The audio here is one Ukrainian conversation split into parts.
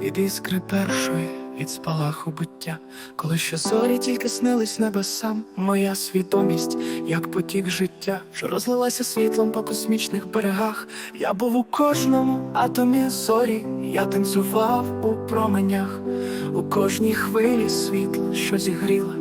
від іскри першої, від спалаху буття, коли ще зорі тільки снились небесам, моя свідомість, як потік життя, що розлилася світлом по космічних берегах. Я був у кожному атомі зорі, я танцював у променях, у кожній хвилі світла, що зігріла,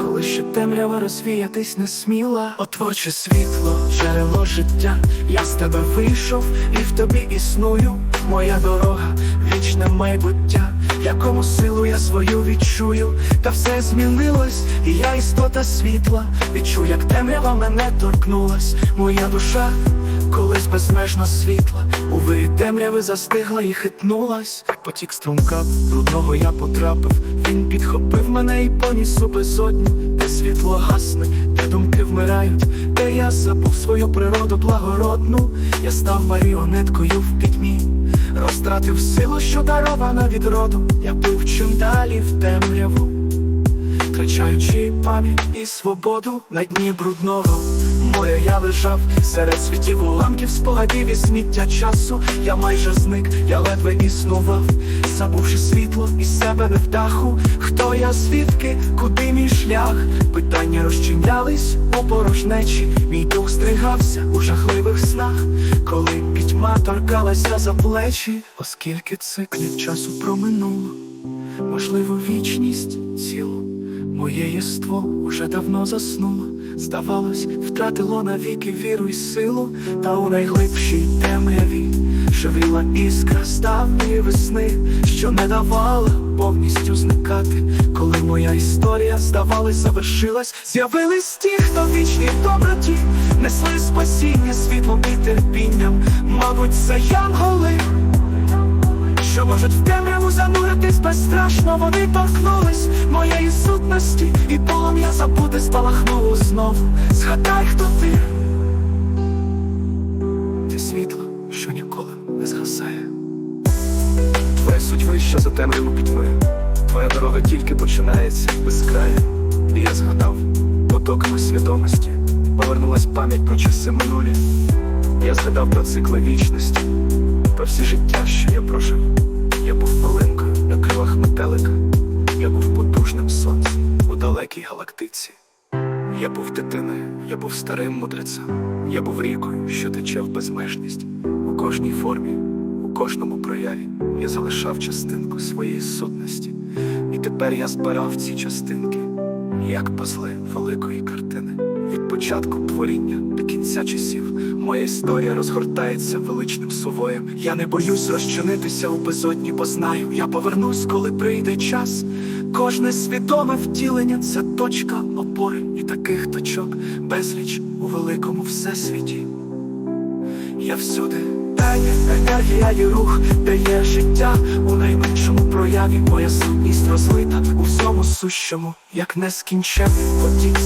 коли ще темрява розвіятись не сміла. Отвоче світло, джерело життя, я з тебе вийшов і в тобі існую. Моя дорога, вічне майбуття, якому силу я свою відчую, та все змінилось, і я істота світла, відчув, як темрява мене торкнулась, моя душа колись безмежно світла, у вирі темряви застигла і хитнулась, потік струмка, брудного я потрапив, він підхопив мене і поніс у безодню, де світло гасне, де думки вмирають, де я забув свою природу благородну, я став маріонеткою в пітьмі. Розтратив силу, що дарована від роду, я був чим далі в темряву, втрачаючи пам'ять і свободу на дні брудного моря я лежав серед світів уламків, спогадів і сміття часу. Я майже зник, я ледве існував, забувши світло і себе не в даху. Хто я звідки, куди мій шлях? Питання розчинялись у порожнечі. Мій дух стригався у жахливих снах, коли пітьма торкалася за плечі, оскільки циклів часу проминуло, можливо, вічність цілу. Моє єство уже давно заснуло, здавалось, втратило навіки віру й силу, та у найглибшій темряві шевріла іскра ставньої весни, що не давала повністю зникати. Коли моя історія, здавалось, завершилась, з'явились ті, хто вічні доброті, несли спасіння світлом і терпінням, мабуть, це янголи безстрашно, вони торкнулись моєї сутності, і полум'я забуде спалахнуло знову. Згадай, хто ти. Ти світло, що ніколи не згасає. Твоя суть вища за темряву пітьми. Твоя дорога тільки починається без краю. І я згадав потоками свідомості, повернулась пам'ять про часи минулі. Я згадав про цикли вічності, про всі життя, що я прожив. Я був крилах метелика, я був потужним сонцем у далекій галактиці. Я був дитиною, я був старим мудрецем, я був рікою, що тече в безмежність. У кожній формі, у кожному прояві я залишав частинку своєї сутності. І тепер я збирав ці частинки, як пазли великої картини. Від початку творіння до кінця часів моя історія розгортається величним сувоєм. Я не боюсь розчинитися у безодні, бо знаю, я повернусь, коли прийде час. Кожне свідоме втілення це точка опори, і таких точок безліч у великому всесвіті. Я всюди, є енергія і рух, де є життя у найменшому прояві, моя сутність розлита у всьому сущому, як нескінчений потік.